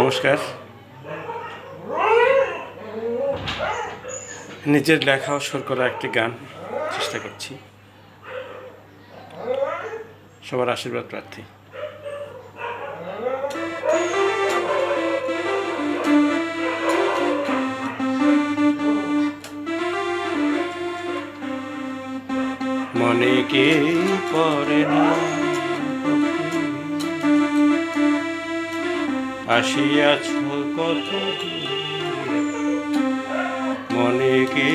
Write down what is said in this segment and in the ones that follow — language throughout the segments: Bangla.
নমস্কার। নিজের লেখা সুর করা একটি গান চেষ্টা করছি। সবার আশীর্বাদ, প্রার্থী। মনে কে পড়ে না? আসিয়াছ কত মনে কে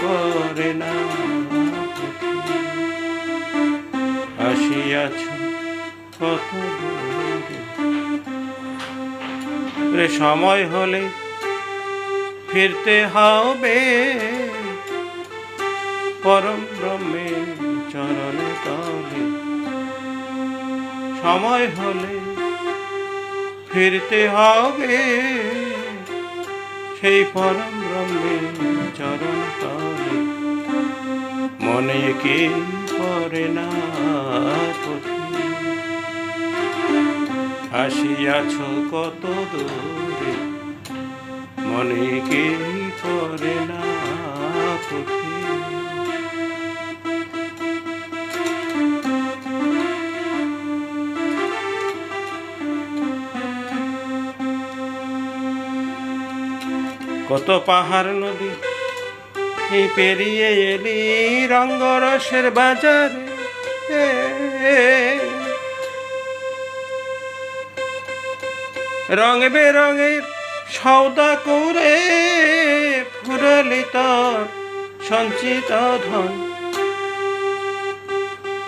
পড়ে না আসিয়াছ কত রে সময় হলে ফিরতে হবে। পরম ব্রহ্মে চরণে তলে, সময় হলে ফিরতে হবে। সেই পরম ব্রহ্মে চরণ তলে। মনে কে পড়ে না আসিয়াছ কত দূরে। মনে কে পড়ে না কত পাহাড় নদী, এই পেরিয়ে এলি রঙ্গরসের বাজার। রং বেরঙের সৌদা করে ফুরলি তোর সঞ্চিত ধন।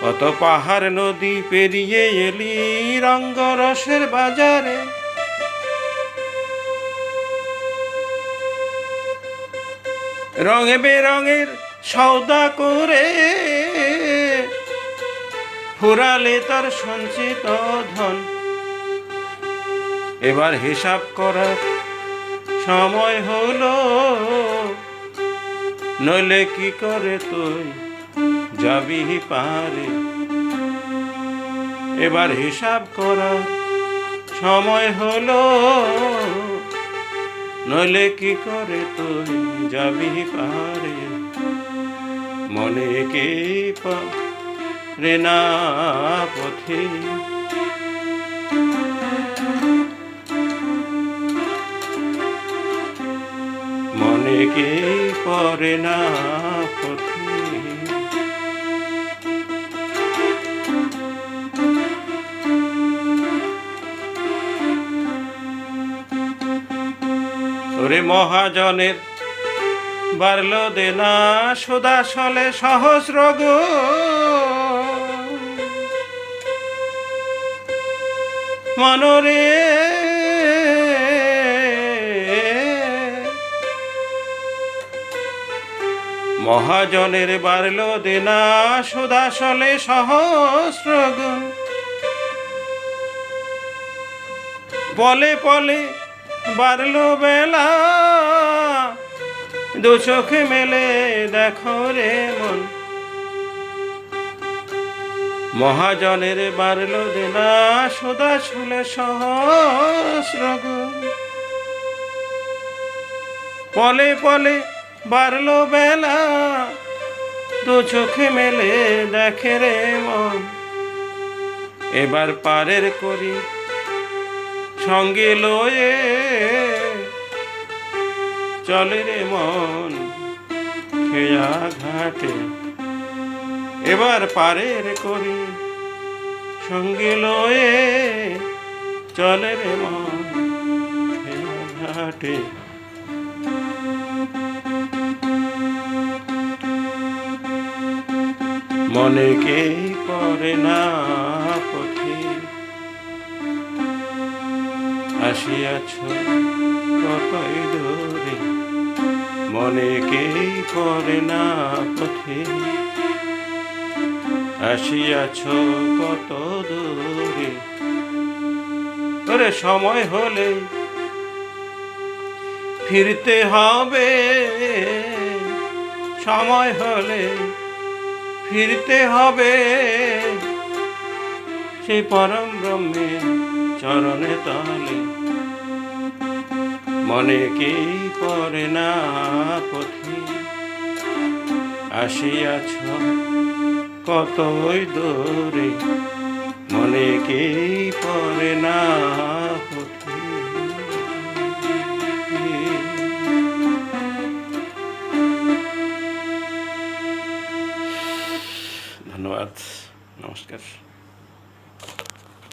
কত পাহাড় নদী পেরিয়ে এলি রঙ্গরসের বাজারে। রঙে বেরঙের সৌদা করে ফুরালে তার সঞ্চিত ধন। এবার হিসাব করার সময় হলো, নইলে কি করে তুই যাবি পারে এবার হিসাব করার সময় হলো নইলে কি করে তুই যাবি পারে মনে কে রে না পথে? মনে কে পরে না ওরে মহাজনের। বাড়ল দেনা সুদা সলে সহস্র গো মনরে মহাজনের বাড়ল দেনা সুদা সলে সহস্র গুণ পলে পলে বাড়লো বেলা। দু চোখে মেলে দেখো রে মন। মহাজনের বাড়লো দেনা, সদা শুলে সহস্র। পলে পলে বাড়লো বেলা। দু চোখে মেলে দেখে রে মন। এবার পারের করি সঙ্গে লয়ে চলে রে মন খেয়া ঘাটে। এবার পারের করি সঙ্গে লয়ে চলে রে মন খেয়া ঘাটে। মনে কে করে না পথে? আসিয়াছ কতই দূরে মনে কেই করে না পথে। আসিয়াছ কত দূরে। করে সময় হলে ফিরতে হবে। সময় হলে ফিরতে হবে। সেই পরম ব্রহ্মের চরণে তলে। মনে কি পড়ে না পথে? আসিয়াছ কতই দূরে? মনে কি পড়ে না পথে? ধন্যবাদ, নমস্কার।